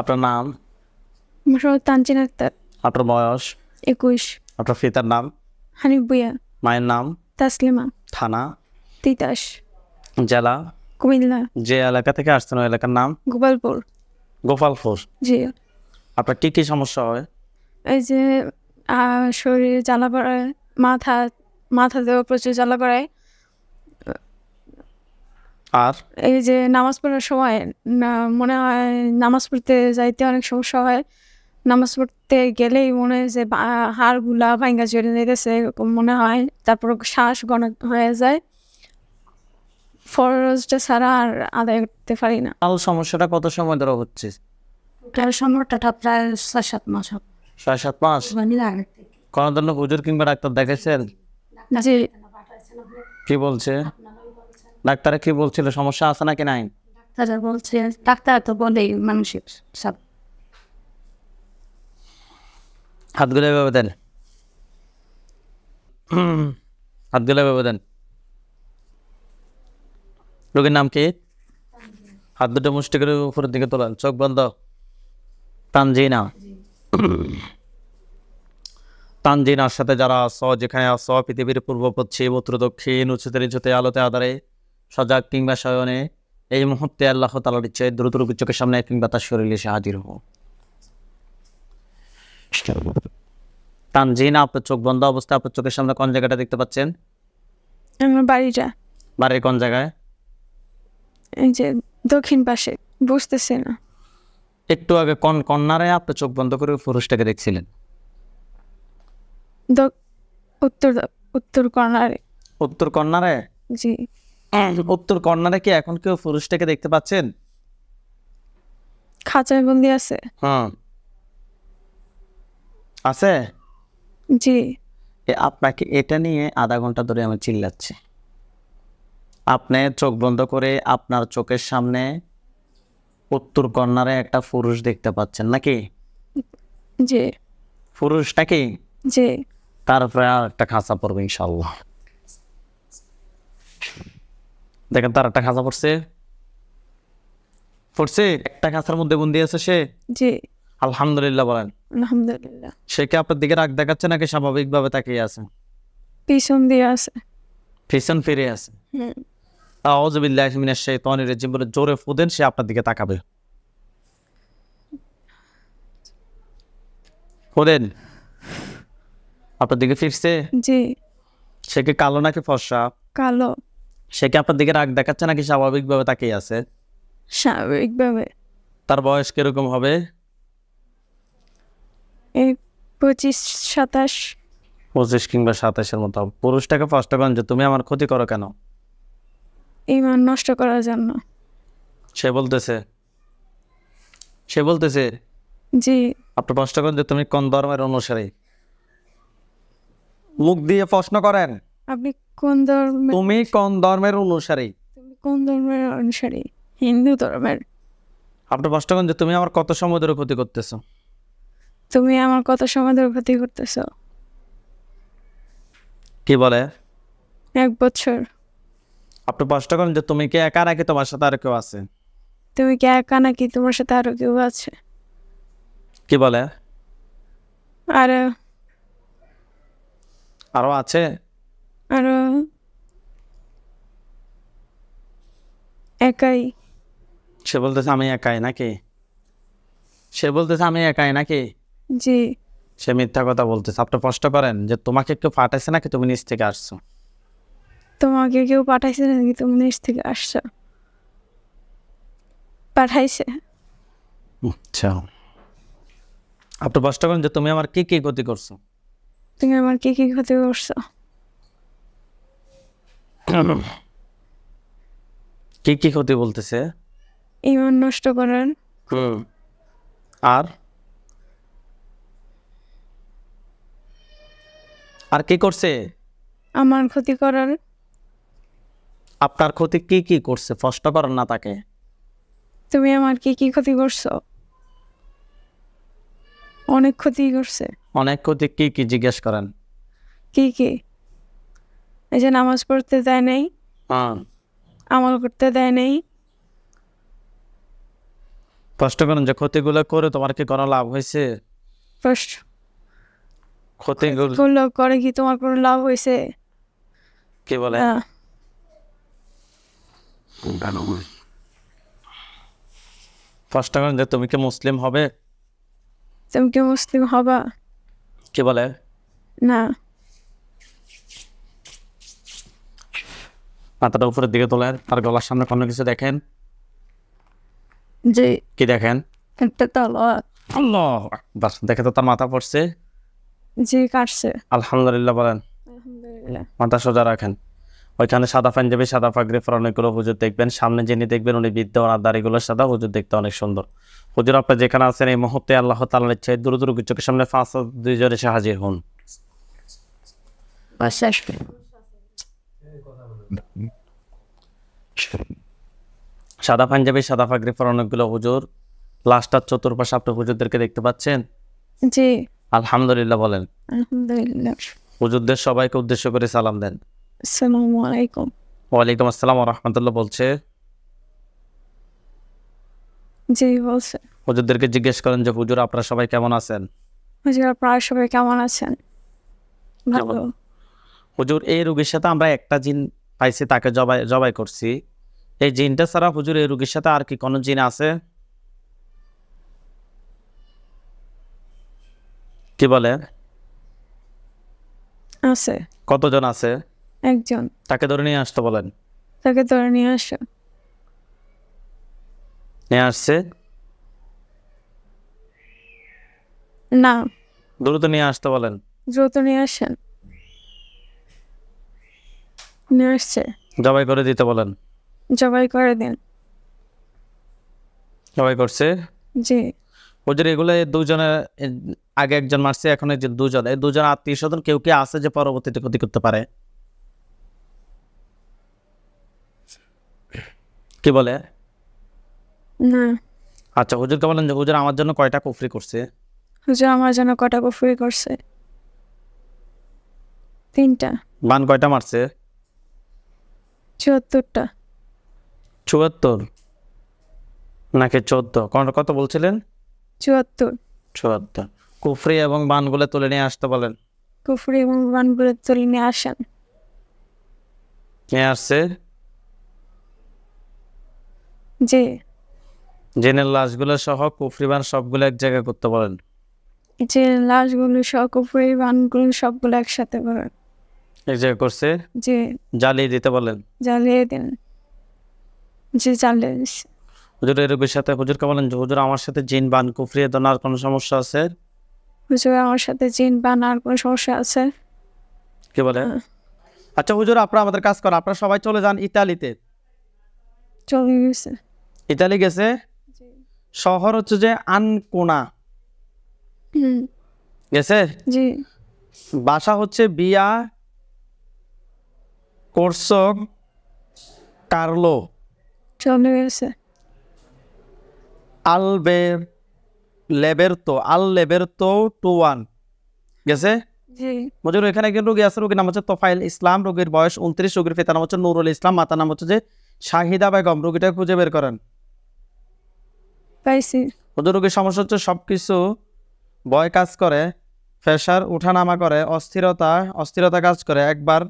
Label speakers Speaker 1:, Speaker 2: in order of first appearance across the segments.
Speaker 1: আপনার নাম?
Speaker 2: মোহাম্মদ তানজিন আক্তার।
Speaker 1: আপনার বয়স?
Speaker 2: একুশ।
Speaker 1: আপনার পিতার নাম?
Speaker 2: হানিফ বুয়া
Speaker 1: মায়ের নাম?
Speaker 2: তাসলিমা।
Speaker 1: থানা?
Speaker 2: তিতাস।
Speaker 1: জেলা?
Speaker 2: কুমিল্লা।
Speaker 1: যে এলাকা থেকে আসছেন ওই এলাকার নাম?
Speaker 2: গোপালপুর।
Speaker 1: গোপালপুর।
Speaker 2: জি।
Speaker 1: আপনার কী কী সমস্যা হয়?
Speaker 2: এই যে শরীরে জ্বালা পড়ায় মাথা মাথাতেও প্রচুর জ্বালা করায়
Speaker 1: আর?
Speaker 2: এই যে নামাজ পড়ার সময় না মনে হয় নামাজ পড়তে যাইতে অনেক সমস্যা হয়। নামাজ পড়তে গেলেই মনে হয় যে হাড়গুলা ভাঙ্গা চলে যেতেছে এরকম মনে হয়। তারপর শ্বাস গণ হয়ে যায়। ফরজটা ছাড়া আর আদায় করতে পারি না।
Speaker 1: আল সমস্যাটা কত সময় ধরে হচ্ছে?
Speaker 3: তার সময়টা প্রায় ছয় সাত মাস
Speaker 1: ছয় সাত মাস?
Speaker 3: মানে
Speaker 1: কোনো ধরনের হুজুর কিংবা ডাক্তার দেখেছেন কি বলছে? ডাক্তারে কি বলছিল? সমস্যা আছে নাকি নাই?
Speaker 3: ডাক্তার বলছে ডাক্তার তো বলেই মানুষের সব।
Speaker 1: হাতগুলো এভাবে দেন। হাতগুলো এভাবে দেন। রোগীর নাম কি? হাত দুটো মুষ্টি করে উপরের দিকে তোলেন চোখ বন্ধ। তানজিনা। তানজিনার সাথে যারা আস যেখানে আস পৃথিবীর পূর্ব পশ্চিম উত্তর দক্ষিণ উচ্চতে নিচুতে আলোতে আধারে সজাগ কিংবা শয়নে এই মুহূর্তে আল্লাহ তালার ইচ্ছে দ্রুত চোখের সামনে কিংবা তার শরীরে এসে হাজির হোক তানজিনা আপনার চোখ বন্ধ অবস্থায় আপনার চোখের সামনে কোন জায়গাটা দেখতে পাচ্ছেন?
Speaker 2: বাড়িটা।
Speaker 1: বাড়ির কোন জায়গায়?
Speaker 2: এই যে দক্ষিণ পাশে বুঝতেছে না।
Speaker 1: একটু আগে কোন কন্যারে আপনি চোখ বন্ধ করে পুরুষটাকে দেখছিলেন?
Speaker 2: উত্তর উত্তর কর্নারে
Speaker 1: উত্তর কন্যারে?
Speaker 2: জি।
Speaker 1: উত্তর কন্যারে কি এখন কেউ পুরুষটাকে দেখতে পাচ্ছেন?
Speaker 2: খাঁচায় বন্দি আছে।
Speaker 1: হুম আছে?
Speaker 2: জি।
Speaker 1: আপনাকে এটা নিয়ে আধা ঘণ্টা ধরে আমি চিল্লাচ্ছি। আপনি চোখ বন্ধ করে আপনার চোখের সামনে উত্তর কর্নারে একটা পুরুষ দেখতে পাচ্ছেন নাকি?
Speaker 2: জি।
Speaker 1: পুরুষ নাকি?
Speaker 2: জি।
Speaker 1: তারপরে আর একটা খাঁচা পড়বে ইনশাল্লাহ দেখেন তার একটা খাঁচা পড়ছে। পড়ছে একটা খাঁচার মধ্যে বন্দি আছে সে।
Speaker 2: জি।
Speaker 1: আলহামদুলিল্লাহ বলেন।
Speaker 2: আলহামদুলিল্লাহ।
Speaker 1: সে কি আপনার দিকে রাগ দেখাচ্ছে নাকি স্বাভাবিকভাবে তাকিয়ে আছে?
Speaker 2: পিছন দিয়ে আছে।
Speaker 1: পিছন ফিরে আছে। আউযুবিল্লাহি মিনাশ শাইতানির রাজিম বলে জোরে ফুদেন সে আপনার দিকে তাকাবে। আপনার দিকে ফিরছে?
Speaker 2: জি।
Speaker 1: সে কি কালো নাকি ফর্সা?
Speaker 2: কালো।
Speaker 1: সে কি আপনার দিকে রাগ দেখাচ্ছে নাকি স্বাভাবিকভাবে তাকিয়ে আছে?
Speaker 2: স্বাভাবিকভাবে।
Speaker 1: তার বয়স কীরকম হবে?
Speaker 2: এই পঁচিশ সাতাশ।
Speaker 1: পঁচিশ কিংবা সাতাশের মতো। পুরুষটাকে ফার্স্ট যে তুমি আমার ক্ষতি করো কেন?
Speaker 2: ইমান নষ্ট করার জন্য।
Speaker 1: সে বলতেছে সে বলতেছে
Speaker 2: জি।
Speaker 1: আপনি প্রশ্ন করেন যে তুমি কোন ধর্মের অনুসারী? মুখ দিয়ে প্রশ্ন করেন।
Speaker 2: আপনি কোন ধর্মের
Speaker 1: তুমি কোন ধর্মের অনুসারী?
Speaker 2: তুমি কোন ধর্মের অনুসারী? হিন্দু ধর্মের।
Speaker 1: আপনি প্রশ্ন করেন যে তুমি আমার কত সময় ধরে ক্ষতি করতেছো?
Speaker 2: তুমি আমার কত সময় ধরে ক্ষতি করতেছ?
Speaker 1: কি বলে?
Speaker 2: এক বছর।
Speaker 1: আপনি প্রশ্ন করেন যে তুমি কি একা নাকি তোমার সাথে আর কেউ আছে?
Speaker 2: তুমি কি একা নাকি তোমার সাথে আরও কেউ আছে?
Speaker 1: কি বলে?
Speaker 2: আর।
Speaker 1: আরও আছে?
Speaker 2: আরও একাই।
Speaker 1: সে বলতেছে আমি একাই নাকি? সে বলতেছে আমি একাই নাকি?
Speaker 2: জি।
Speaker 1: সে মিথ্যা কথা বলতেছে। আপনি প্রশ্ন করেন যে তোমাকে কেউ পাঠাইছে নাকি? তুমি নিচ থেকে আসছো?
Speaker 2: তোমাকে কেউ পাঠাইছে নাকি? তুমি নিচ থেকে আসছো? পাঠাইছে।
Speaker 1: আচ্ছা। আপনি প্রশ্ন করেন যে তুমি আমার কি কি ক্ষতি করছ?
Speaker 2: তুমি আমার কি কি ক্ষতি করছ?
Speaker 1: কি কি ক্ষতি বলতেছে?
Speaker 2: ইমান নষ্ট করেন।
Speaker 1: হুম আর? আর কি করছে?
Speaker 2: আমার ক্ষতি করার
Speaker 1: আপনার ক্ষতি কি কি করছে? প্রশ্ন করেন না তাকে।
Speaker 2: তুমি আমার কি কি ক্ষতি করছ? অনেক ক্ষতি করছে।
Speaker 1: অনেক ক্ষতি কি কি জিজ্ঞেস করেন?
Speaker 2: কি কি? এই যে নামাজ পড়তে দেয় নাই।
Speaker 1: হ্যাঁ
Speaker 2: আমল করতে দেয় নাই।
Speaker 1: কষ্ট করেন যে ক্ষতিগুলো করে তোমার কি কোনো লাভ হয়েছে?
Speaker 2: ফার্স্ট
Speaker 1: ক্ষতিগুলো
Speaker 2: করে কি তোমার কোনো লাভ হয়েছে?
Speaker 1: কি বলে। কষ্ট করেন যে তুমি কি মুসলিম হবে?
Speaker 2: তুমি কি মুসলিম হবা?
Speaker 1: কি বলে?
Speaker 2: না।
Speaker 1: মাথাটা উপরের দিকে তোলেন আর গলার সামনে কোনো কিছু দেখেন?
Speaker 2: যে
Speaker 1: কি দেখেন?
Speaker 2: একটা তলোয়ার।
Speaker 1: আল্লাহ আকবার। দেখে তো তার মাথা পড়ছে?
Speaker 2: যে কাটছে।
Speaker 1: আলহামদুলিল্লাহ বলেন।
Speaker 2: আলহামদুলিল্লাহ।
Speaker 1: মাথা সোজা রাখেন। ওইখানে সাদা পাঞ্জাবি সাদা পাগড়ি পরা অনেকগুলো হুজুর দেখবেন। সামনে যিনি দেখবেন উনি বৃদ্ধ ওনার দাড়িগুলো সাদা হুজুর দেখতে অনেক সুন্দর। হুজুর আপনি যেখানে আছেন এই মুহূর্তে আল্লাহ তাআলার ইচ্ছায় দ্রুত দ্রুত চোখের সামনে পাঁচ দুইজন এসে হাজির হন সাদা পাঞ্জাবি সাদা পাগড়ি পরা অনেকগুলো হুজুর। লাস্টার চতুর্পাশে আপনি হুজুরদেরকে দেখতে পাচ্ছেন?
Speaker 2: জি।
Speaker 1: আলহামদুলিল্লাহ বলেন।
Speaker 2: আলহামদুলিল্লাহ।
Speaker 1: হুজুরদের সবাইকে উদ্দেশ্য করে সালাম দেন।
Speaker 2: আসসালামু আলাইকুম।
Speaker 1: ওয়ালাইকুম আসসালাম রহমতুল্লাহ বলছে।
Speaker 2: জি বলছে।
Speaker 1: হুজুরদেরকে জিজ্ঞেস করেন যে হুজুর আপনারা সবাই কেমন আছেন?
Speaker 2: হুজুর আপনারা সবাই কেমন আছেন? ভালো।
Speaker 1: হুজুর এই রোগীর সাথে আমরা একটা জিন পাইছি তাকে জবাই জবাই করছি। এই জিনটা ছাড়া হুজুর এই রুগীর সাথে আর কি কোনো জিন আছে? কি বলে?
Speaker 2: আছে।
Speaker 1: কতজন আছে?
Speaker 2: একজন।
Speaker 1: তাকে ধরে নিয়ে আসতে বলেন।
Speaker 2: তাকে ধরে নিয়ে আসো।
Speaker 1: নিয়ে আসছে?
Speaker 2: না।
Speaker 1: দ্রুত নিয়ে আসতে বলেন।
Speaker 2: দ্রুত নিয়ে আসেন। নিয়ে আসছে।
Speaker 1: জবাই করে দিতে বলেন।
Speaker 2: জবাই করে দিন।
Speaker 1: জবাই করছে?
Speaker 2: জি।
Speaker 1: এগুলো দুজনে আগে একজন মারছে এখন যে দুজন। এই দুজন আত্মীয় স্বজন কেউ কি আছে যে পরবর্তীতে ক্ষতি করতে পারে? কি বলে?
Speaker 2: না।
Speaker 1: আচ্ছা হুজুরকে বলেন যে হুজুর আমার জন্য কয়টা কুফরি করছে?
Speaker 2: হুজুর আমার জন্য কটা কুফরি করছে? তিনটা।
Speaker 1: বান কয়টা মারছে?
Speaker 2: চুয়াত্তরটা।
Speaker 1: চুয়াত্তর? নাকি চোদ্দ? কত বলছিলেন?
Speaker 2: চুয়াত্তর।
Speaker 1: চুয়াত্তর। কুফরি এবং বানগুলো তুলে নিয়ে আসতে বলেন।
Speaker 2: কুফরি এবং বানগুলো তুলে নিয়ে আসেন।
Speaker 1: নিয়ে আসছে?
Speaker 2: জি
Speaker 1: জেনের লাশগুলো সহ কুফরি বান সবগুলো এক জায়গায় করতে বলেন।
Speaker 2: যে লাশগুলো সব কুফরি বানগুলো সবগুলো একসাথে করেন
Speaker 1: এক জায়গায় করছে।
Speaker 2: যে
Speaker 1: জ্বালিয়ে দিতে বলেন
Speaker 2: জ্বালিয়ে দিন। যে জ্বালিয়ে দিচ্ছে
Speaker 1: হুজুর রোগীর সাথে হুজুরকে বলেন যে হুজুর আমার সাথে জিন বান কুফরি এ আর কোনো সমস্যা আছে?
Speaker 2: হুজুর আমার সাথে জিন বান আর কোনো সমস্যা আছে?
Speaker 1: কি বলে? আচ্ছা হুজুর আপনারা আমাদের কাজ করেন। আপনারা সবাই চলে যান ইতালিতে।
Speaker 2: চলে গেছে।
Speaker 1: ইতালি গেছে? শহর হচ্ছে যে আনকোনা। গেছে?
Speaker 2: জি।
Speaker 1: বাসা হচ্ছে বিয়া কোর্সো কার্লো?
Speaker 2: চলে গেছে।
Speaker 1: আলবের লেবেরতো আল লেবেরতো টু ওয়ান। গেছে? মজুর এখানে একজন রোগী আছে রোগীর নাম হচ্ছে তোফাইল ইসলাম রোগীর বয়স উনত্রিশ রোগীর পিতার নাম হচ্ছে নুরুল ইসলাম মাতার নাম হচ্ছে যে শাহিদা বেগম। রোগীটা খুঁজে বের করেন।
Speaker 2: পাইছি।
Speaker 1: ওদের রোগীর সমস্যা হচ্ছে সব কিছু ভয় কাজ করে প্রেশার উঠানামা করে অস্থিরতা অস্থিরতা কাজ করে। একবার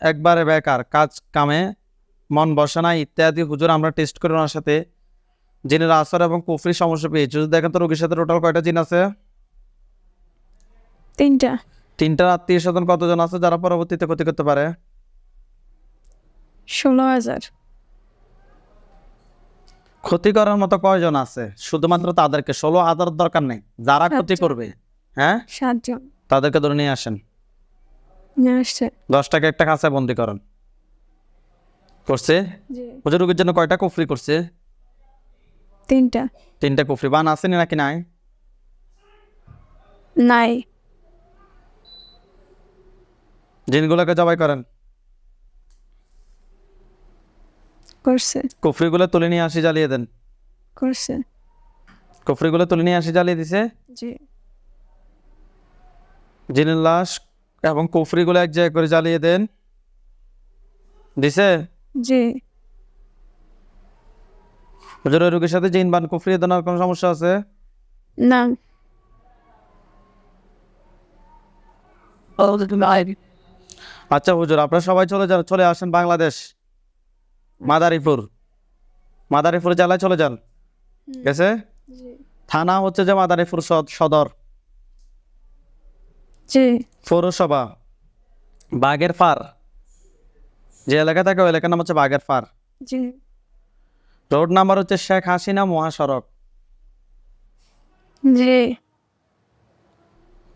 Speaker 1: একবারে বেকার কাজ কামে মন বসে না ইত্যাদি। হুজুর আমরা টেস্ট করি ওনার সাথে। জিনের আসর এবং কুফরি সমস্যা পেয়েছি। যদি দেখেন তো রোগীর সাথে টোটাল কয়টা জিন আছে?
Speaker 2: তিনটা।
Speaker 1: তিনটা আত্মীয় স্বজন কতজন আছে যারা পরবর্তীতে ক্ষতি করতে পারে?
Speaker 2: ষোলো হাজার।
Speaker 1: ক্ষতি করার মতো কয়জন আছে? শুধুমাত্র তাদেরকে। ষোলো হাজার দরকার নেই। যারা ক্ষতি করবে হ্যাঁ?
Speaker 2: সাতজন।
Speaker 1: তাদেরকে ধরে নিয়ে আসেন। দশটাকে একটা কাছে বন্দি করেন। করছে?
Speaker 2: জি।
Speaker 1: রোগীর জন্য কয়টা কুফরি করছে?
Speaker 2: তিনটা।
Speaker 1: তিনটা কুফরি। বান আসেনি নাকি নাই?
Speaker 2: নাই।
Speaker 1: জিনগুলোকে জবাই করেন।
Speaker 2: করছে।
Speaker 1: কুফরিগুলো তুলে নিয়ে আসি জ্বালিয়ে দেন।
Speaker 2: করছে।
Speaker 1: কুফরিগুলো তুলে নিয়ে আসি জ্বালিয়ে দিছে?
Speaker 2: জি।
Speaker 1: জিনের লাশ এবং কুফরিগুলো এক জায়গায় করে জ্বালিয়ে দেন। দিছে?
Speaker 2: জি।
Speaker 1: হুজুর ওই রোগীর সাথে জিন বান কুফরি ধরনের কোনো সমস্যা আছে?
Speaker 2: না।
Speaker 1: আচ্ছা হুজুর আপনারা সবাই চলে যান চলে আসেন বাংলাদেশ। মাদারীপুর। মাদারীপুর জেলায় চলে যান। গেছে? থানা হচ্ছে যে মাদারীপুর সদ- সদর।
Speaker 2: জি।
Speaker 1: পৌরসভা বাগের ফার। যে এলাকা থাকে ওই এলাকার নাম হচ্ছে বাগের ফার।
Speaker 2: জি।
Speaker 1: রোড নাম্বার হচ্ছে শেখ হাসিনা মহাসড়ক।
Speaker 2: জি।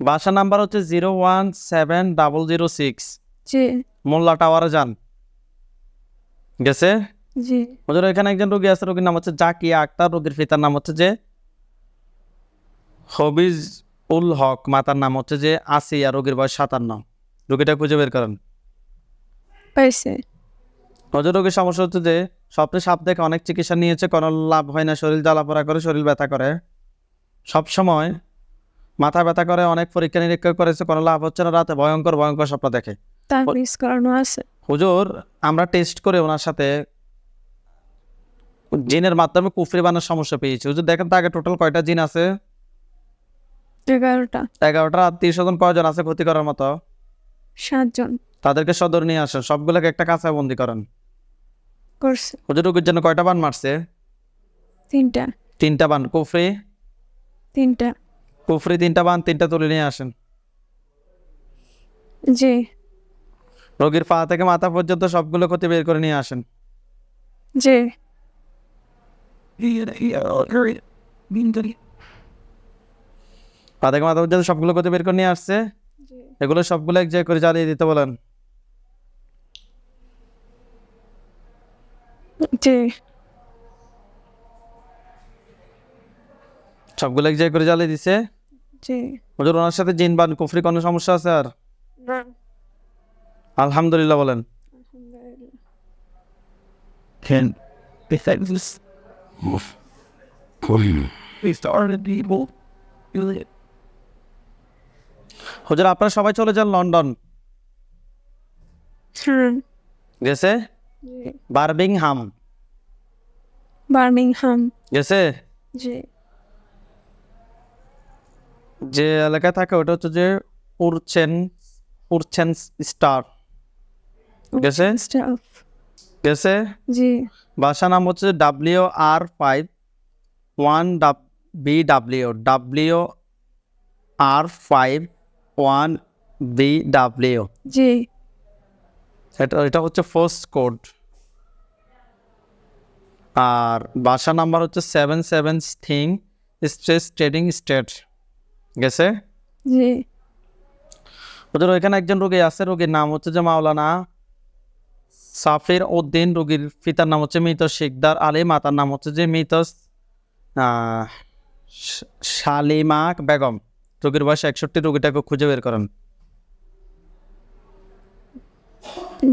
Speaker 1: বাসা নাম্বার হচ্ছে zero one seven double zero six.
Speaker 2: জি।
Speaker 1: মোল্লা টাওয়ারে যান। গেছে?
Speaker 2: জি।
Speaker 1: এখানে একজন রোগী আছে রোগীর নাম হচ্ছে জাকিয়া আক্তার। রোগীর পিতার নাম হচ্ছে যে হবিজ উল হক মাতার নাম হচ্ছে যে আসিয়া রোগীর বয়স সাতান্ন। রোগীটা খুঁজে বের করেন।
Speaker 2: পাইছে।
Speaker 1: নজর রোগীর সমস্যা হচ্ছে যে স্বপ্নে সাপ দেখে অনেক চিকিৎসা নিয়েছে কোনো লাভ হয় না শরীর জ্বালাপোড়া করে শরীর ব্যথা করে। সব সময় মাথা ব্যথা করে অনেক পরীক্ষা নিরীক্ষা করেছে কোনো লাভ হচ্ছে না রাতে ভয়ঙ্কর ভয়ঙ্কর স্বপ্ন দেখে।
Speaker 2: আছে।
Speaker 1: হুজুর আমরা টেস্ট করে ওনার সাথে জিনের মাধ্যমে কুফরি বানার সমস্যা পেয়েছি। হুজুর দেখেন তো আগে টোটাল কয়টা জিন আছে?
Speaker 2: এগারোটা।
Speaker 1: এগারোটা আত্মীয় স্বজন কয়জন আছে ক্ষতি করার মতো?
Speaker 2: সাতজন।
Speaker 1: তাদেরকে সদর নিয়ে আসেন সবগুলোকে একটা কাঁচায় বন্দি করেন।
Speaker 2: করছে।
Speaker 1: হুজুর জন্য কয়টা বান মারছে?
Speaker 2: তিনটা।
Speaker 1: তিনটা বান কুফরি?
Speaker 2: তিনটা।
Speaker 1: কুফরি তিনটা বান তিনটা তুলে নিয়ে আসেন।
Speaker 2: জি।
Speaker 1: রোগীর পা থেকে মাথা পর্যন্ত সবগুলো ক্ষতি বের করে নিয়ে আসেন।
Speaker 2: জি।
Speaker 1: থেকে মাথা পর্যন্ত সবগুলো ক্ষতি বের করে নিয়ে আসছে? এগুলো সবগুলো এক জায়গায় করে জ্বালিয়ে দিতে বলেন।
Speaker 2: জি।
Speaker 1: সবগুলো এক জায়গায় করে জ্বালিয়ে দিছে?
Speaker 2: জি।
Speaker 1: হুজুর ওনার সাথে জিন বান কুফরি কোনো সমস্যা আছে আর?
Speaker 2: না।
Speaker 1: আলহামদুলিল্লাহ বলেন।
Speaker 4: can
Speaker 1: হুজুর আপনারা সবাই চলে যান লন্ডন। গেছে? বার্মিংহাম।
Speaker 2: বার্মিংহাম।
Speaker 1: গেছে?
Speaker 2: জি।
Speaker 1: যে এলাকায় থাকে ওটা হচ্ছে যে উরচেন উরচেন স্টার। গেছে? গেছে?
Speaker 2: জি।
Speaker 1: বাসা নাম হচ্ছে W R five one B W W R five one B W
Speaker 2: জি।
Speaker 1: এটা এটা হচ্ছে ফার্স্ট কোড আর বাসা নাম্বার হচ্ছে seven seven thing stress trading state গেছে?
Speaker 2: জি।
Speaker 1: ওদের ওইখানে একজন রোগী আছে রোগীর নাম হচ্ছে যে মাওলানা সাফির উদ্দিন। রোগীর পিতার নাম হচ্ছে মৃত শিকদার আলী মাতার নাম হচ্ছে যে মৃত শালিমা বেগম। রোগীর বয়স একষট্টি রোগীটাকে খুঁজে বের করেন।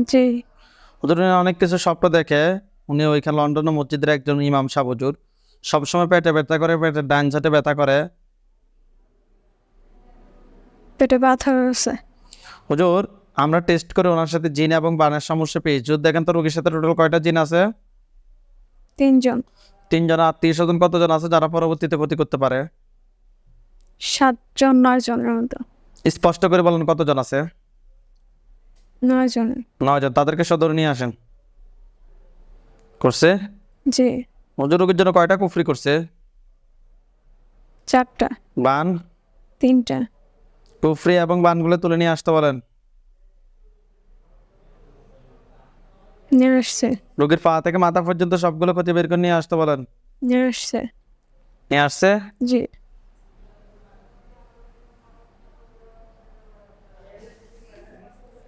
Speaker 2: জি।
Speaker 1: ওদের অনেক কিছু স্বপ্ন দেখে উনি ওইখানে লন্ডনের মসজিদের একজন ইমাম সাবুজুর সবসময় পেটে ব্যথা করে পেটে ডান সাইডে ব্যথা করে।
Speaker 2: পেটে ব্যথা হয়েছে।
Speaker 1: হুজুর আমরা টেস্ট করে ওনার সাথে জিন এবং বানের সমস্যা পেয়েছি। যদি দেখেন তো রোগীর সাথে টোটাল কয়টা জিন আছে?
Speaker 2: তিনজন।
Speaker 1: তিনজন আত্মীয় স্বজন কতজন আছে যারা পরবর্তীতে ক্ষতি করতে পারে?
Speaker 2: সাতজন নয় জনের মতো।
Speaker 1: স্পষ্ট করে বলেন কতজন আছে?
Speaker 2: নয় জনের
Speaker 1: নয়জন তাদেরকে সদর নিয়ে আসেন। করছে?
Speaker 2: জি।
Speaker 1: হুজুর রোগীর জন্য কয়টা কুফরি করছে?
Speaker 2: চারটা।
Speaker 1: বান?
Speaker 2: তিনটা।
Speaker 1: কুফরি এবং বানগুলো তুলে নিয়ে আসতে বলেন।
Speaker 2: নিয়ে আসছে।
Speaker 1: রোগীর পা থেকে মাথা পর্যন্ত সবগুলো ক্ষতি বের করে নিয়ে আসতে বলেন।
Speaker 2: নিয়ে আসছে।
Speaker 1: নিয়ে আসছে?
Speaker 2: জি।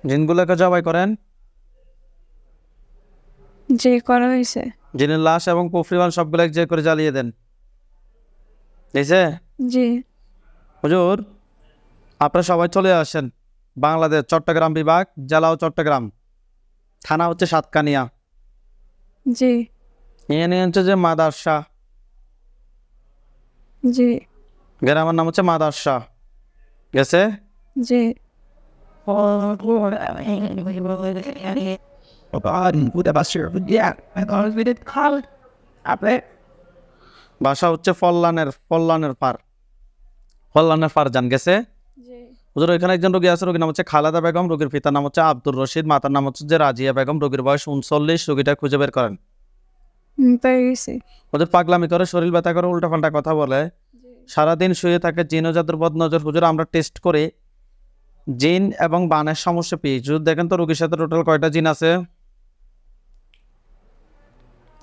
Speaker 1: জিনগুলোকে জবাই করেন?
Speaker 2: জি করা হয়েছে।
Speaker 1: জিনের লাশ এবং কুফরিবান সবগুলো এক করে জ্বালিয়ে দেন। বুঝছে
Speaker 2: জি।
Speaker 1: হুজুর আপনারা সবাই চলে আসেন বাংলাদেশ চট্টগ্রাম বিভাগ জেলাও চট্টগ্রাম। থানা হচ্ছে সাতকানিয়া।
Speaker 2: জি।
Speaker 1: ইউনিয়ন হচ্ছে যে মাদারসা।
Speaker 2: জি।
Speaker 1: গ্রামের নাম হচ্ছে মাদারসা। গেছে?
Speaker 2: জি।
Speaker 1: বাসা হচ্ছে ফল্লানের ফল্লানের পার। ফল্লানের পার জান গেছে? হুজুর ওইখানে একজন রোগী আছে রোগীর নাম হচ্ছে খালেদা বেগম রোগীর পিতার নাম হচ্ছে আব্দুর রশিদ মাতার নাম হচ্ছে যে রাজিয়া বেগম রোগীর বয়স উনচল্লিশ রোগীটা খুঁজে বের করেন। ওদের পাগলামি করে শরীর ব্যথা করে উল্টাপাল্টা কথা বলে। সারাদিন শুয়ে থাকে জিন ও বদ নজর হুজুর আমরা টেস্ট করে জিন এবং বানের সমস্যা পেয়েছি যদি দেখেন তো রোগীর সাথে টোটাল কয়টা জিন আছে?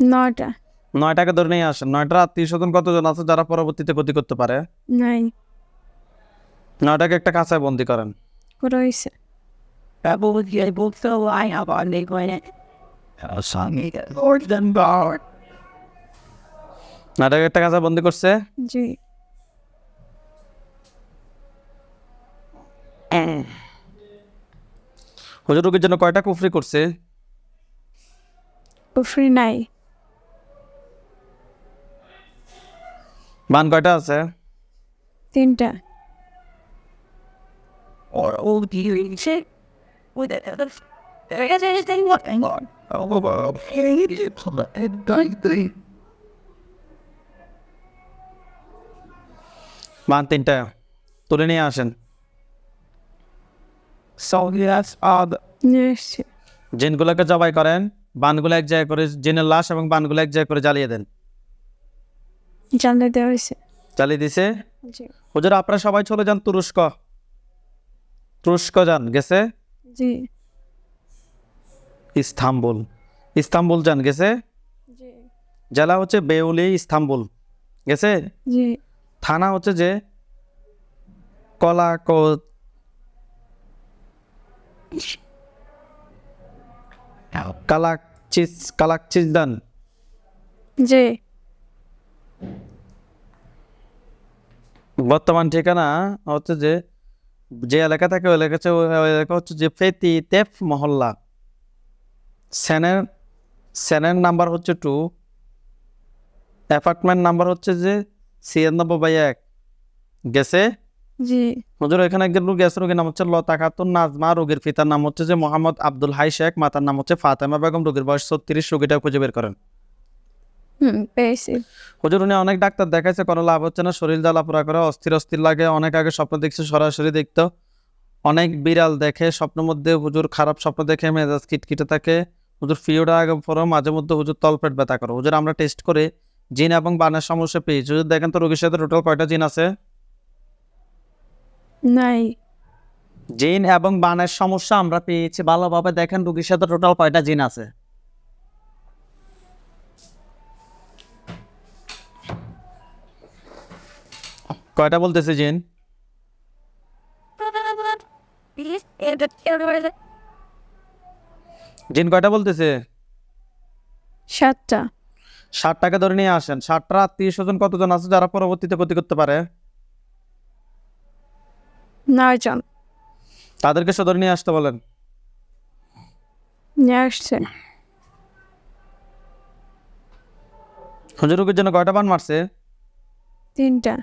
Speaker 2: নয়টা।
Speaker 1: নয়টাকে ধরে নিয়ে আসেন। নয়টা আত্মীয় স্বজন কতজন আছে যারা পরবর্তীতে ক্ষতি করতে পারে?
Speaker 2: নাই।
Speaker 1: নয়টাকে একটা কাঁচায় বন্দি করেন. নয়টাকে একটা কাঁচায় বন্দি করছে?
Speaker 2: জি।
Speaker 1: হুজুর রোগীর জন্য কয়টা কুফরি করছে
Speaker 2: পুফরি নাই
Speaker 1: বান কয়টা আছে
Speaker 2: তিনটা
Speaker 4: Or old hearing sick. With it. There is anything looking on. Oh, well.
Speaker 1: বান তিনটা তুলে নিয়ে আসেন
Speaker 4: So yes, uh,
Speaker 1: জিনগুলোকে জবাই করেন বানগুলো এক জায়গায় করে জিনের লাশ এবং বানগুলো এক জায়গায় করে জ্বালিয়ে দেন।
Speaker 2: জানলে দেওয়া হয়েছে।
Speaker 1: জ্বালিয়ে দিছে? হুজুর আপনারা সবাই চলে যান তুরস্ক। তুরস্ক যান গেছে?
Speaker 2: জি।
Speaker 1: ইস্তাম্বুল। ইস্তাম্বুল যান গেছে? জেলা হচ্ছে বেউলি ইস্তাম্বুল। গেছে? থানা হচ্ছে যে কলাকো কালাকচিস কালাকচিসদান
Speaker 2: জি।
Speaker 1: বর্তমান ঠিকানা হচ্ছে যে যে এলাকা থাকে ওই এলাকা হচ্ছে- ওই এলাকা হচ্ছে যে ফেতি তেফ মহল্লা। সেনের সেনের নাম্বার হচ্ছে টু। অ্যাপার্টমেন্ট নাম্বার হচ্ছে যে ছিয়ানব্বই বাই এক। গেছে?
Speaker 2: জি।
Speaker 1: হুজুর এখানে একজন রোগী আছে রোগীর নাম হচ্ছে লতা খাতুন নাজমা রোগীর পিতার নাম হচ্ছে যে মোহাম্মদ আব্দুল হাই শেখ মাতার নাম হচ্ছে ফাতেমা বেগম রোগীর বয়স ছত্রিশ রোগীটা খুঁজে বের করেন।
Speaker 2: হুম পেয়েছি।
Speaker 1: হুজুর উনি অনেক ডাক্তার দেখাইছে কোনো লাভ হচ্ছে না শরীর জ্বালা পোড়া করে অস্থির অস্থির লাগে অনেক আগে স্বপ্ন দেখছে সরাসরি দেখতো। অনেক বিড়াল দেখে স্বপ্নের মধ্যে হুজুর খারাপ স্বপ্ন দেখে মেজাজ কিটকিটে থাকে। হুজুর ফিওটা আগে পরে মাঝে মধ্যে হুজুর তলপেট ব্যথা করে। হুজুর আমরা টেস্ট করে জিন এবং বানের সমস্যা পেয়েছি। হুজুর দেখেন তো রোগীর সাথে টোটাল কয়টা জিন আছে?
Speaker 2: নাই।
Speaker 1: জিন এবং বানের সমস্যা আমরা পেয়েছি। ভালোভাবে দেখেন রোগীর সাথে টোটাল কয়টা জিন আছে? কয়টা বলতেছে জিন? জিন কয়টা বলতেছে?
Speaker 2: সাতটা।
Speaker 1: ষাট টাকা ধরে নিয়ে আসেন। ষাটটা আত্মীয় স্বজন কতজন আছে যারা পরবর্তীতে ক্ষতি করতে পারে?
Speaker 2: নয় জন
Speaker 1: তাদেরকে সে ধরে নিয়ে আসতে বলেন।
Speaker 2: নিয়ে আসছে।
Speaker 1: হুজুর রোগীর জন্য কয়টা বান মারছে?
Speaker 2: তিনটা।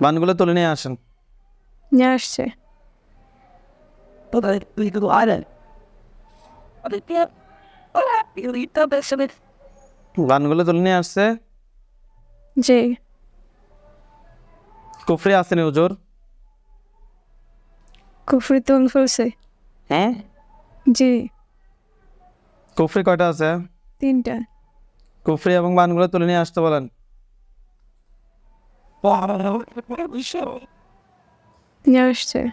Speaker 1: বানগুলো তুলে নিয়ে আসেন।
Speaker 2: নিয়ে আসছে.
Speaker 1: বানগুলো তুলে নিয়ে আসছে।
Speaker 2: জি।
Speaker 1: কুফরি আসেনি হুজুর।
Speaker 2: কুফরি তুল ফেলছে।
Speaker 1: হ্যাঁ?
Speaker 2: জি।
Speaker 1: কুফরি কয়টা আছে?
Speaker 2: তিনটা।
Speaker 1: কুফরি এবং বানগুলো তুলে নিয়ে আসতে বলেন.
Speaker 2: নিয়ে আসছে।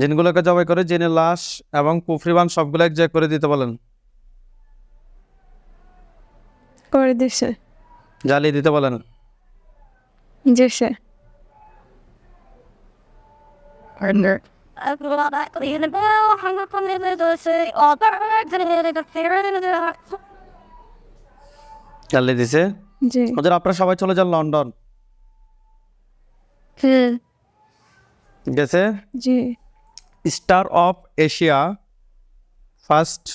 Speaker 1: জিনগুলোকে জবাই করে জিনের লাশ এবং কুফরি বান সবগুলো এক জায়গায় করে দিতে বলেন।
Speaker 2: করে দিছে।
Speaker 1: জ্বালিয়ে দিতে বলেন।
Speaker 2: যেছে
Speaker 4: Partner.
Speaker 1: দিছে
Speaker 2: জি
Speaker 1: ওদের আপনারা সবাই চলে যান লন্ডন। গেছে
Speaker 2: জি।
Speaker 1: Star of Asia first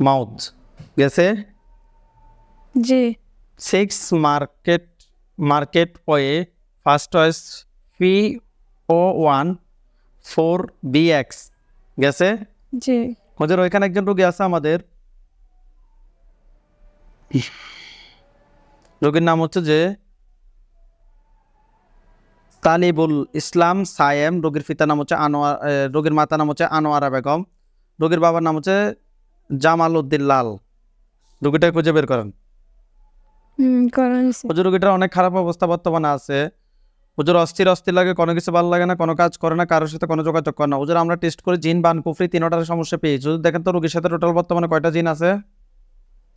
Speaker 1: mouth গেছে
Speaker 2: জি।
Speaker 1: Six market market way first ways P O one four B X. গেছে?
Speaker 2: জি।
Speaker 1: ওদের ওইখানে একজন রোগী আছে আমাদের। রোগীর নাম হচ্ছে যে তালিবুল ইসলাম সায়েম। রোগীর পিতার নাম হচ্ছে আনোয়ার রোগীর মাতার নাম হচ্ছে আনোয়ারা বেগম। রোগীর বাবার নাম হচ্ছে জামাল উদ্দিন লাল। রোগীটা খুঁজে বের করেন। হুজুর রোগীটার অনেক খারাপ অবস্থা বর্তমানে আছে। হুজুর অস্থির অস্থির লাগে কোনো কিছু ভালো লাগে না কোনো কাজ করে না কারোর সাথে কোনো যোগাযোগ করে না। হুজুর আমরা টেস্ট করে জিন বান কুফরি তিনোটার সমস্যা পেয়েছি। হুজুর দেখেন তো রোগীর সাথে টোটাল বর্তমানে কয়টা জিন আছে?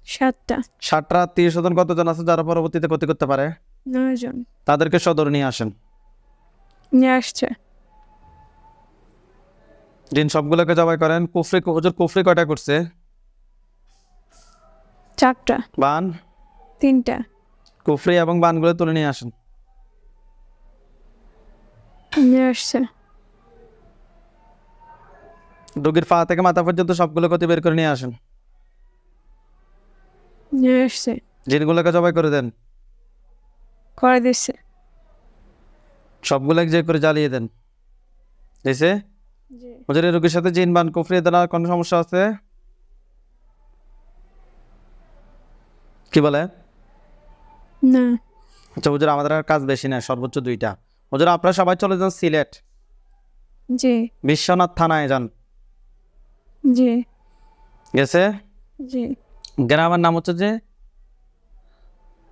Speaker 2: সাতটা।
Speaker 1: ষাটটা আত্মীয় স্বজন কতজন আছে যারা পরবর্তীতে ক্ষতি করতে পারে?
Speaker 2: নয় জন
Speaker 1: তাদেরকে সদর নিয়ে আসেন।
Speaker 2: নিয়ে আসছে।
Speaker 1: জিন সবগুলোকে জবাই করেন। কুফরি হুজুর কুফরি কয়টা করছে?
Speaker 2: চারটা।
Speaker 1: বান?
Speaker 2: তিনটা।
Speaker 1: কুফরি এবং বানগুলো তুলে নিয়ে আসেন।
Speaker 2: নিয়ে আসছে।
Speaker 1: রোগীর পা থেকে মাথা পর্যন্ত সবগুলো ক্ষতি বের করে নিয়ে আসেন।
Speaker 2: নিয়ে আসছে।
Speaker 1: জিনগুলোকে জবাই করে দেন।
Speaker 2: করে দিচ্ছে।
Speaker 1: সবগুলো এক জায়গায় করে জ্বালিয়ে দেন। দিছে?
Speaker 2: জি।
Speaker 1: হুজুর এই রোগীর সাথে জিন বান কুফরি দেওয়ার কোনো সমস্যা আছে? কি বলে?
Speaker 2: না।
Speaker 1: আচ্ছা হুজুর আমাদের আর কাজ বেশি না সর্বোচ্চ দুইটা। হুজুর আপনারা সবাই চলে যান সিলেট।
Speaker 2: জি।
Speaker 1: বিশ্বনাথ থানায় যান।
Speaker 2: জি।
Speaker 1: গেছে?
Speaker 2: জি।
Speaker 1: গ্রামের নাম হচ্ছে যে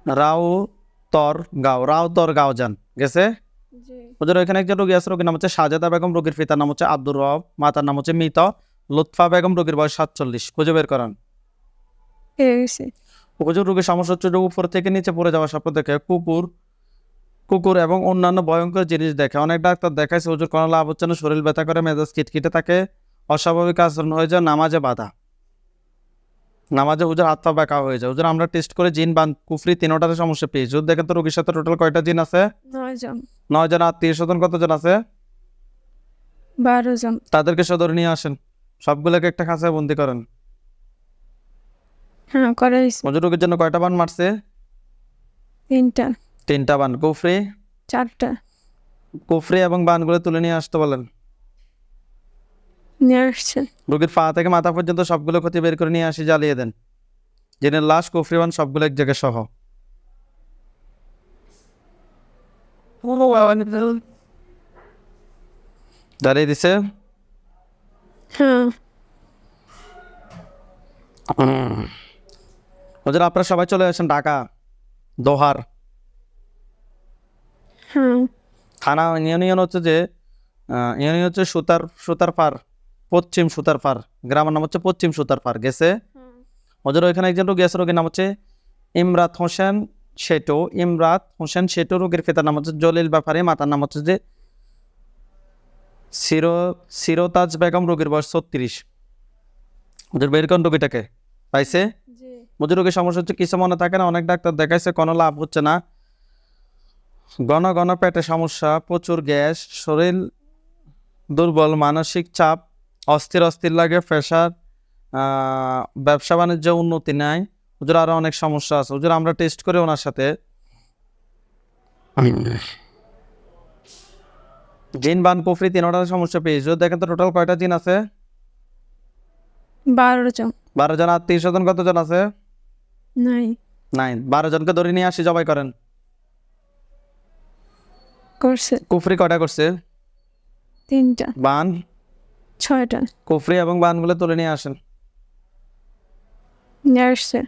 Speaker 1: রাও তর গাঁও রাও তর গাঁও যান। গেছে? হুজুর ওইখানে একজন রোগী আছে রোগীর নাম হচ্ছে সাজেদা বেগম রোগীর পিতার নাম হচ্ছে আব্দুর রব মাতার নাম হচ্ছে মিত লুৎফা বেগম রোগীর বয়স সাতচল্লিশ। খুঁজে বের করান। হুজুর রোগীর সমস্যা হচ্ছে উপর থেকে নিচে পড়ে যাওয়া স্বপ্ন দেখে কুকুর কুকুর এবং অন্যান্য ভয়ঙ্কর জিনিস দেখে। অনেক ডাক্তার দেখাইছে হুজুর কোনো লাভ হচ্ছে না শরীর ব্যথা করে মেজাজ কিটকিটে থাকে অস্বাভাবিক আচরণ হয়ে যায় নামাজে বাধা। নামাজে হুজুর হাত পা বেঁকা হয়ে যায়। হুজুর আমরা টেস্ট করে জিন বান কুফরি তিনোটার সমস্যা পেয়েছি। হুজুর দেখেন তো রোগীর সাথে টোটাল কয়টা জিন আছে?
Speaker 2: নয় জন।
Speaker 1: নয় জন আত্মীয় স্বজন কতজন আছে?
Speaker 2: বারো জন।
Speaker 1: তাদেরকে সদর নিয়ে আসেন। সবগুলোকে একটা খাঁচায় বন্দি করেন।
Speaker 2: হ্যাঁ করে দিছি
Speaker 1: হুজুর জন্য কয়টা বান মারছে?
Speaker 2: তিনটা।
Speaker 1: তিনটা বান। কুফরি?
Speaker 2: চারটা।
Speaker 1: কুফরি এবং বানগুলো তুলে নিয়ে আসতে বলেন।
Speaker 2: নিয়ে আসছে।
Speaker 1: রোগীর পা থেকে মাথা পর্যন্ত সবগুলো ক্ষতি বের করে নিয়ে আসি জ্বালিয়ে দেন। জেনের লাশ কুফরিবান সবগুলো এক জায়গায় সহ। জ্বালিয়ে দিছে।
Speaker 2: হ্যাঁ।
Speaker 1: ওদের আপনারা সবাই চলে আসেন ঢাকা দোহার।
Speaker 2: হ্যাঁ।
Speaker 1: থানা ইউনিয়ন হচ্ছে যে ইউনিয়ন হচ্ছে সুতার সুতার পার পশ্চিম সুতার পার গ্রামের নাম হচ্ছে পশ্চিম সুতার পার গেছে? ওদের ওইখানে একজন রোগী আছে রোগীর নাম হচ্ছে ইমরাত হোসেন শেটো ইমরাত হোসেন শেটো রোগীর পিতার নাম হচ্ছে জলিল ব্যাপারী মাতার নাম হচ্ছে যে সিরো সিরোতাজ বেগম রোগীর বয়স ছত্রিশ। ওদের বের কোন রোগীটাকে পাইছে?
Speaker 2: জি
Speaker 1: মুজুর রোগীর সমস্যা হচ্ছে কিছু মনে থাকে না অনেক ডাক্তার দেখাইছে কোনো লাভ হচ্ছে না। ঘন ঘন পেটে সমস্যা প্রচুর গ্যাস শরীর দুর্বল মানসিক চাপ অস্থির অস্থির লাগে প্রেশার ব্যবসা বাণিজ্য উন্নতি নাই। হুজুর আরও অনেক সমস্যা আছে। হুজুর আমরা টেস্ট করি ওনার সাথে। জিন বান কুফরি তিনটার সমস্যা পেয়েছি দেখেন তো টোটাল কয়টা জিন আছে?
Speaker 2: বারো জন।
Speaker 1: বারো জন আর আত্মীয় স্বজন কতজন আছে?
Speaker 2: নাই।
Speaker 1: নাইন বারো জনকে ধরে নিয়ে আসি জবাই করেন।
Speaker 2: করছে।
Speaker 1: কুফরি কয়টা করছে?
Speaker 2: তিনটা।
Speaker 1: বান?
Speaker 2: ছয়টা।
Speaker 1: কুফরি এবং বানগুলো তুলে নিয়ে আসেন।
Speaker 2: নিয়ে আসছে।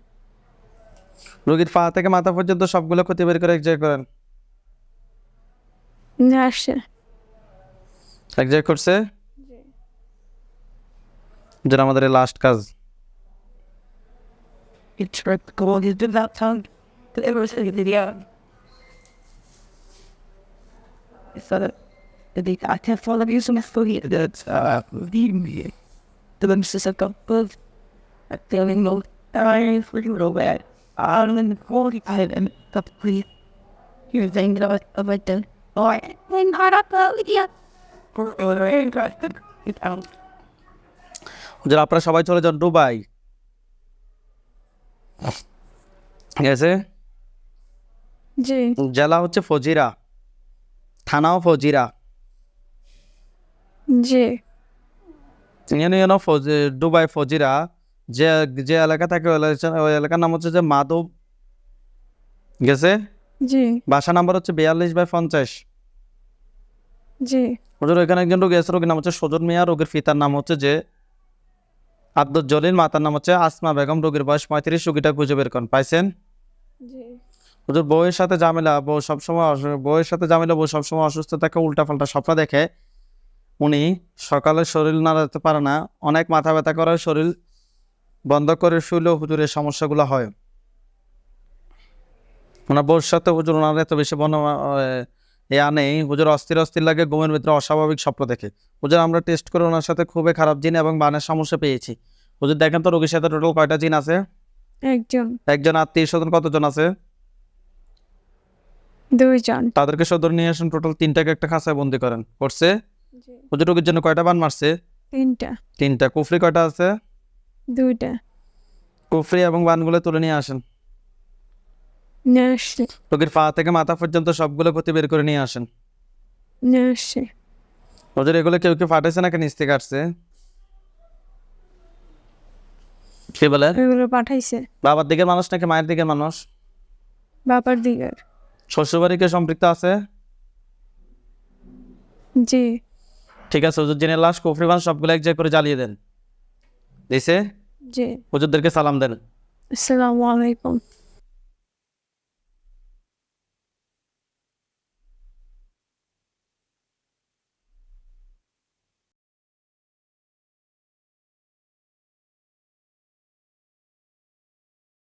Speaker 1: রোগীর পা থেকে মাথা পর্যন্ত সবগুলো ক্ষতি বের করে এক জায়গায় করেন।
Speaker 2: নিয়ে আসছে।
Speaker 1: এক জায়গায় করছে যেটা আমাদের লাস্ট কাজ।
Speaker 4: It's right going into that tongue. It was a video. So that the I can't follow you some food that's uh the the emphasis of the I'm feeling low. I feel real bad. I'm in the quality I am the please. You're thinking of of it then. Oh, I'm hard up yeah. It out.
Speaker 1: যে আপনারা সবাই চলে যান Dubai ঠিক আছে?
Speaker 2: জি।
Speaker 1: জেলা হচ্ছে ফজিরা। থানাও Fujairah.
Speaker 2: G.
Speaker 1: Union of Dubai Fujairah. যে যে এলাকা থাকে ওই এলাকার নাম হচ্ছে যে মাধব গেছে
Speaker 2: জি।
Speaker 1: বাসা নাম্বার হচ্ছে বিয়াল্লিশ বাই পঞ্চাশ।
Speaker 2: জি।
Speaker 1: হুজুর এখানে একজন রোগী আছে রোগীর নাম হচ্ছে সজল মিয়া রোগীর পিতার নাম হচ্ছে যে আব্দুল জলিল মাতার নাম হচ্ছে আসমা বেগম রোগীর বয়স পঁয়ত্রিশ রোগীটা খুঁজে বের করেন। পাইছেন? হুজুর বউয়ের সাথে ঝামেলা বউ সবসময় বউয়ের সাথে ঝামেলা বউ সবসময় অসুস্থ থাকে উল্টা পাল্টা স্বপ্ন দেখে। উনি সকালে শরীর নাড়াতে পারে না অনেক মাথা ব্যথা করে শরীর বন্ধ করে শুলেও হুজুরের সমস্যাগুলো হয়। ওনার বউর সাথে হুজুর ওনার এত বেশি বন এ আনেই হুজুর অস্থির অস্থির লাগে ঘুমের ভিতরে অস্বাভাবিক স্বপ্ন দেখে। হুজুর আমরা টেস্ট করে ওনার সাথে খুবই খারাপ জিন এবং বানের সমস্যা পেয়েছি। হুজুর দেখেন তো রোগীর সাথে টোটাল কয়টা জিন আছে?
Speaker 2: একজন।
Speaker 1: একজন আত্মীয় স্বজন কতজন আছে?
Speaker 2: দুইজন।
Speaker 1: তাদেরকে সদর নিয়ে আসেন টোটাল তিনটাকে একটা খাঁচায় বন্দি করেন। করছে?
Speaker 2: জি।
Speaker 1: হুজুর রোগীর জন্য কয়টা বান মারছে?
Speaker 2: তিনটা।
Speaker 1: তিনটা। কুফরি কয়টা আছে?
Speaker 2: দুইটা।
Speaker 1: কুফরি এবং বানগুলো তুলে নিয়ে আসেন। রোগীর পা থেকে মাথা পর্যন্ত সবগুলো ক্ষতি বের করে নিয়ে আসেন। হুজুর এগুলো কেউ কেউ ফাটাইছে নাকি নিচ থেকে আসছে? কি বলে?
Speaker 2: এগুলো পাঠাইছে।
Speaker 1: বাবার দিকের মানুষ নাকি মায়ের দিকের মানুষ?
Speaker 2: বাবার দিকের।
Speaker 1: শ্বশুরবাড়ি কে সম্পৃক্ত আছে?
Speaker 2: জি।
Speaker 1: ঠিক আছে হুজুর জেনে লাশ কুফরি বান সবগুলো এক জায়গায় করে জ্বালিয়ে দেন। দিছে?
Speaker 2: জি।
Speaker 1: হুজুরদেরকে সালাম দেন।
Speaker 2: আসসালামু আলাইকুম।